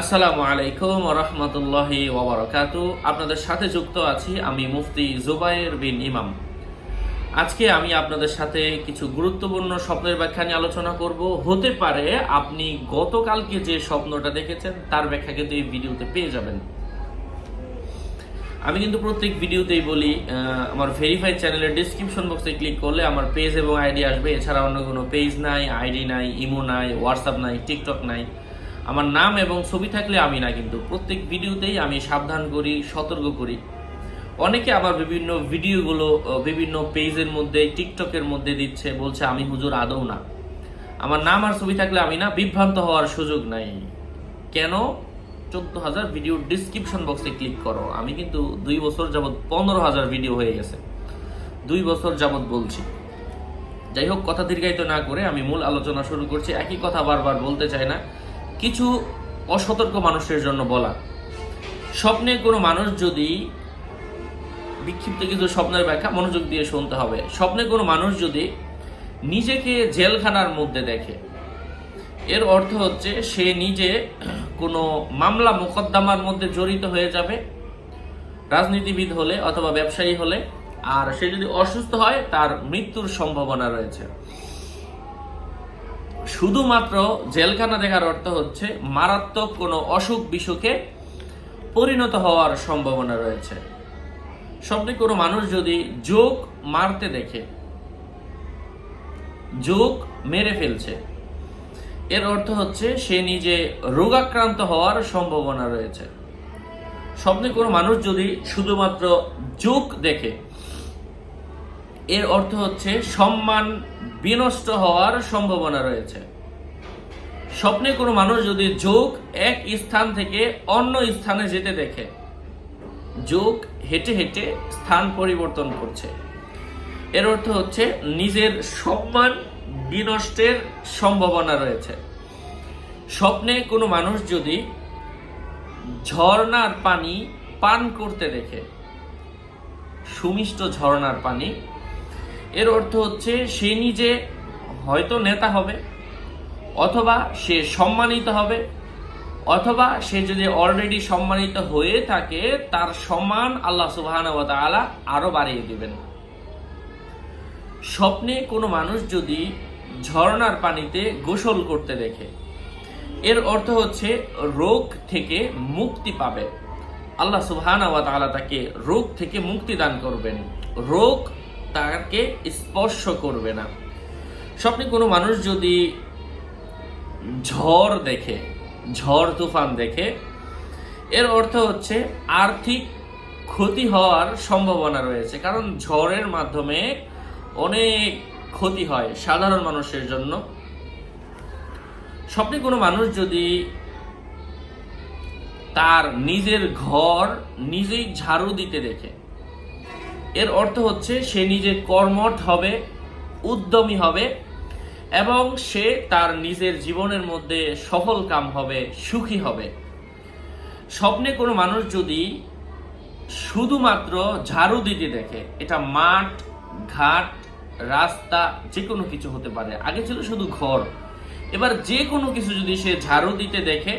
আসসালামু আলাইকুম রহমতুল্লাহি ওবরাকাতু আপনাদের সাথে যুক্ত আছি আমি মুফতি জুবাইর বিন ইমাম। আজকে আমি আপনাদের সাথে কিছু গুরুত্বপূর্ণ স্বপ্নের ব্যাখ্যা নিয়ে আলোচনা করব। হতে পারে আপনি গতকালকে যে স্বপ্নটা দেখেছেন, তার ব্যাখ্যা কিন্তু এই ভিডিওতে পেয়ে যাবেন। আমি কিন্তু প্রত্যেক ভিডিওতেই বলি আমার ভেরিফাইড চ্যানেলের ডিসক্রিপশন বক্সে ক্লিক করলে আমার পেজ এবং আইডি আসবে। এছাড়া অন্য কোনো পেজ নাই আইডি নাই ইমো নাই হোয়াটসঅ্যাপ নাই টিকটক নাই। আমার নাম এবং ছবি থাকলে আমি না কিন্তু। প্রত্যেক ভিডিওতেই আমি সাবধান করি, সতর্ক করি। অনেকে আবার বিভিন্ন ভিডিওগুলো বিভিন্ন পেজের মধ্যে, টিকটকের মধ্যে দিচ্ছে, বলছে আমি হুজুর আদৌ না। আমার নাম আর ছবি থাকলে আমি না বিভ্রান্ত হওয়ার সুযোগ নাই। কেন? চোদ্দ হাজার ভিডিও ডিসক্রিপশন বক্সে ক্লিক করো। আমি কিন্তু দুই বছর যাবৎ পনেরো হাজার ভিডিও হয়ে গেছে। দুই বছর যাবৎ বলছি। যাই হোক, কথা দীর্ঘায়িত না করে আমি মূল আলোচনা শুরু করছি। একই কথা বারবার বলতে চাই না। কিছু অসতর্ক মানুষের জন্য বলা। স্বপ্নে কোনো মানুষ যদি বিক্ষিপ্ত কিছু স্বপ্নের ব্যাখ্যা মনোযোগ দিয়ে শুনতে হবে। স্বপ্নে কোনো মানুষ যদি নিজেকে জেলখানার মধ্যে দেখে, এর অর্থ হচ্ছে সে নিজে কোনো মামলা মোকদ্দমার মধ্যে জড়িত হয়ে যাবে, রাজনীতিবিদ হলে অথবা ব্যবসায়ী হলে, আর সে যদি অসুস্থ হয়, তার মৃত্যুর সম্ভাবনা রয়েছে। শুধুমাত্র জেলখানা দেখার অর্থ হচ্ছে মারাত্মক কোনো অসুখ বিসুখে পরিণত হওয়ার সম্ভাবনা রয়েছে। স্বপ্নে কোনো মানুষ যদি যোগ মারতে দেখে যোগ মেরে ফেলছে, এর অর্থ হচ্ছে সে নিজে রোগাক্রান্ত হওয়ার সম্ভাবনা রয়েছে। স্বপ্নে কোনো মানুষ যদি শুধুমাত্র যোগ দেখে এর অর্থ হচ্ছে সম্মান বিনষ্ট হওয়ার সম্ভাবনা রয়েছে। স্বপ্নে কোনো মানুষ যদি যোগ এক স্থান থেকে অন্য স্থানে যেতে দেখে, যোগ হেঁটে হেঁটে স্থান পরিবর্তন করছে। এর অর্থ হচ্ছে নিজের সম্মান বিনষ্টের সম্ভাবনা রয়েছে। স্বপ্নে কোনো মানুষ যদি ঝর্ণার পানি পান করতে দেখে, সুমিষ্ট ঝর্ণার পানি এর অর্থ হচ্ছে সে নিজে হয়তো নেতা হবে, অথবা সে সম্মানিত হবে, অথবা সে যদি অলরেডি সম্মানিত হয়ে থাকে, তার সম্মান আল্লাহ সুবহান আলা আরও বাড়িয়ে দিবেন। স্বপ্নে কোনো মানুষ যদি ঝর্ণার পানিতে গোসল করতে দেখে, এর অর্থ হচ্ছে রোগ থেকে মুক্তি পাবে। আল্লাহ সুবহানা তাকে রোগ থেকে মুক্তি দান করবেন। রোগ তাকে স্পর্শ করবে না। স্বপ্নে কোনো মানুষ যদি ঝড় দেখে, ঝড় তুফান দেখে, এর অর্থ হচ্ছে আর্থিক ক্ষতি হওয়ার সম্ভাবনা রয়েছে। কারণ ঝড়ের মাধ্যমে অনেক ক্ষতি হয় সাধারণ মানুষের জন্য। স্বপ্নে কোনো মানুষ যদি তার নিজের ঘর নিজেই ঝাড়ু দিতে দেখে এর অর্থ হচ্ছে সে নিজে কর্মঠ হবে, উদ্যমী হবে, এবং সে তার নিজের জীবনের মধ্যে সফল কাম হবে, সুখী হবে। স্বপ্নে কোনো মানুষ যদি শুধুমাত্র ঝাড়ু দিতে দেখে, এটা মাঠ, ঘাট, রাস্তা যে কোনো কিছু হতে পারে। আগে ছিল শুধু ঘর। এবার যে কোনো কিছু যদি সে ঝাড়ু দিতে দেখে,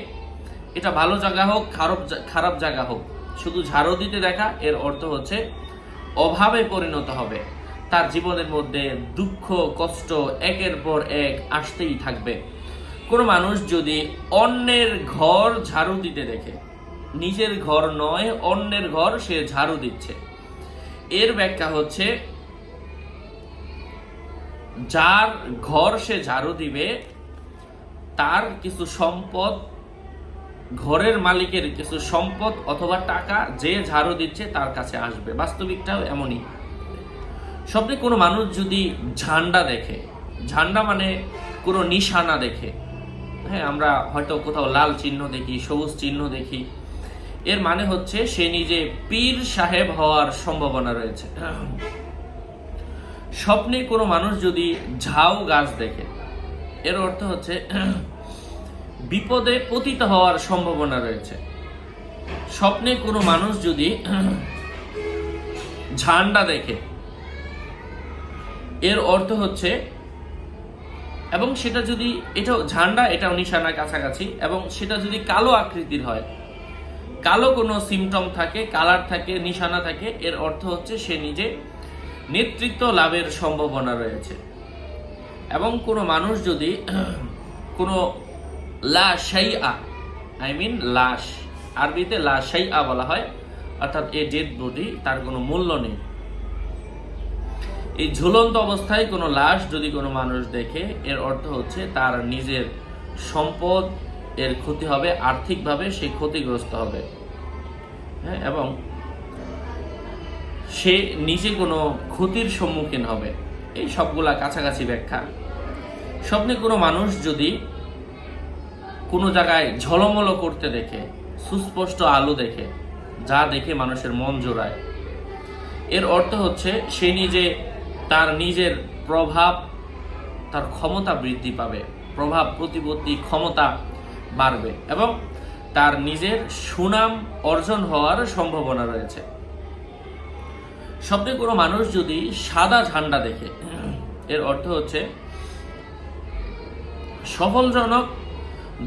এটা ভালো জায়গা হোক, খারাপ খারাপ জায়গা হোক, শুধু ঝাড়ু দিতে দেখা, এর অর্থ হচ্ছে অভাবে পরিণত হবে। তার জীবনের মধ্যে দুঃখ, কষ্ট একের পর এক আসতেই থাকবে। কোনো মানুষ যদি অন্যের ঘর ঝাড়ু দিতে দেখে, নিজের ঘর নয়, অন্যের ঘর সে ঝাড়ু দিচ্ছে। এর ব্যাখ্যা হচ্ছে, যার ঘর সে ঝাড়ু দিবে, তার কিছু সম্পদ ঘরের মালিকের কিছু সম্পদ অথবা টাকা যে ঝাড়ু দিচ্ছে তার কাছে আসবে। বাস্তবিকটাও এমনই। স্বপ্নে কোনো মানুষ যদি ঝান্ডা দেখে, ঝান্ডা মানে কোনো নিশানা দেখে হ্যাঁ আমরা হয়তো কোথাও লাল চিহ্ন দেখি, সবুজ চিহ্ন দেখি, এর মানে হচ্ছে সে নিজে পীর সাহেব হওয়ার সম্ভাবনা রয়েছে। স্বপ্নে কোনো মানুষ যদি ঝাউ গাছ দেখে, এর অর্থ হচ্ছে বিপদে পতিত হওয়ার সম্ভাবনা রয়েছে। স্বপ্নে কোনো মানুষ যদি ঝান্ডা দেখে, এর অর্থ হচ্ছে, এবং সেটা যদি এটাও ঝান্ডা এটাও নিশানার কাছাকাছি, এবং সেটা যদি কালো আকৃতির হয়, কালো কোনো সিমটম থাকে কালার থাকে, নিশানা থাকে, এর অর্থ হচ্ছে সে নিজে নেতৃত্ব লাভের সম্ভাবনা রয়েছে। এবং কোনো মানুষ যদি কোনো লা শাইআ আই মিন লাশ। আরবিতে লা শাইআ বলা হয়, অর্থাৎ এ ডেড বডি, তার কোনো মূল্য নেই। এই ঝুলন্ত অবস্থায় কোনো লাশ যদি কোনো মানুষ দেখে, এর অর্থ হচ্ছে তার নিজের সম্পদ, এর ক্ষতি হবে, আর্থিকভাবে সে ক্ষতিগ্রস্ত হবে। হ্যাঁ এবং সে নিজে কোনো ক্ষতির সম্মুখীন হবে। এই সবগুলা কাছাকাছি ব্যাখ্যা। স্বপ্নে কোনো মানুষ যদি কোনো জায়গায় ঝলমলো করতে দেখে, সুস্পষ্ট আলো দেখে, যা দেখে মানুষের মন জোড়ায়। এর অর্থ হচ্ছে, সে নিজে তার নিজের প্রভাব, তার ক্ষমতা বৃদ্ধি পাবে। প্রভাব, প্রতিপত্তি, ক্ষমতা বাড়বে এবং তার নিজের সুনাম অর্জন হওয়ার সম্ভাবনা রয়েছে। স্বপ্নে কোনো মানুষ যদি সাদা ঝান্ডা দেখে, এর অর্থ হচ্ছে সফলজনক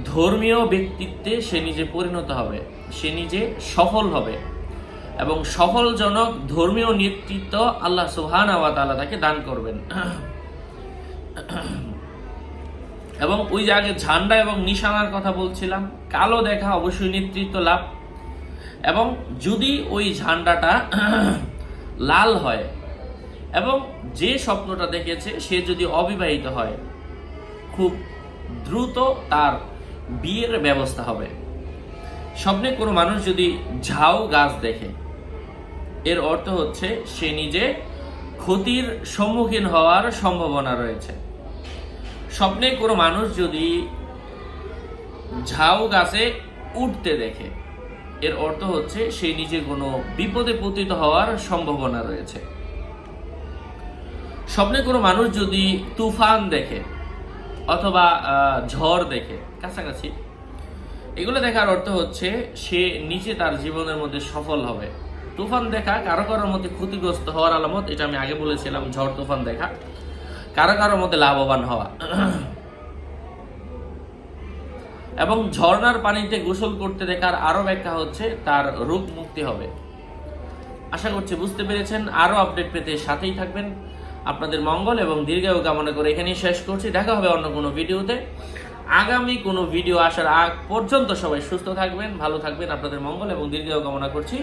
ধর্মীয় ব্যক্তিত্বে সে নিজে পরিণত হবে, সে নিজে সফল হবে এবং সফলজনক ধর্মীয় নেতৃত্ব আল্লাহ সুহান তাআলা তাকে দান করবেন। এবং ওই যে আগে ঝান্ডা এবং নিশানার কথা বলছিলাম, কালো দেখা অবশ্যই নেতৃত্ব লাভ। এবং যদি ওই ঝান্ডাটা লাল হয় এবং যে স্বপ্নটা দেখেছে, সে যদি অবিবাহিত হয়, খুব দ্রুত তার বিয়ের ব্যবস্থা হবে। স্বপ্নে কোনো মানুষ যদি ঝাউ গাছ দেখে, এর অর্থ হচ্ছে সে নিজে ক্ষতির সম্মুখীন হওয়ার সম্ভাবনা রয়েছে। স্বপ্নে কোনো মানুষ যদি ঝাউ গাছে উঠতে দেখে, এর অর্থ হচ্ছে সে নিজে কোনো বিপদে পতিত হওয়ার সম্ভাবনা রয়েছে। স্বপ্নে কোনো মানুষ যদি তুফান দেখে অথবা ঝড় দেখে। কাছাকাছি। এগুলো দেখার অর্থ হচ্ছে, সে নিজে তার জীবনের মধ্যে সফল হবে। তুফান দেখা কারও কারোর মধ্যে ক্ষতিগ্রস্ত হওয়ার আলামত, এটা আমি আগে বলেছিলাম, ঝড় তুফান দেখা। কারও কারোর মধ্যে লাভবান হওয়া। এবং ঝর্ণার পানিতে গোসল করতে দেখার আরও ব্যাখ্যা হচ্ছে, তার রোগ মুক্তি হবে। আশা করছি বুঝতে পেরেছেন। আরও আপডেট পেতে সাথেই থাকবেন। আপনাদের মঙ্গল এবং দীর্ঘায়ু কামনা করে এখানেই শেষ করছি। দেখা হবে অন্য কোনো ভিডিওতে। আগামী কোনো ভিডিও আসার আগ পর্যন্ত সবাই সুস্থ থাকবেন, ভালো থাকবেন। আপনাদের মঙ্গল এবং দীর্ঘায়ু কামনা করছি।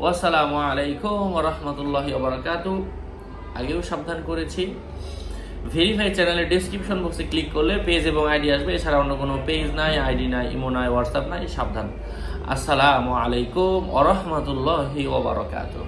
ওয়াসালামু আলাইকুম রহমতুল্লাহি ওবরাকাতু আগেও সাবধান করেছি। ভেরিফাই চ্যানেলের ডিসক্রিপশন বক্সে ক্লিক করলে পেজ এবং আইডি আসবে। এছাড়া অন্য কোনো পেজ নাই আইডি নাই ইমো নাই হোয়াটসঅ্যাপ নাই, সাবধান। আসসালামু আলাইকুম ওরহমতুল্লাহি ওবরাকাতু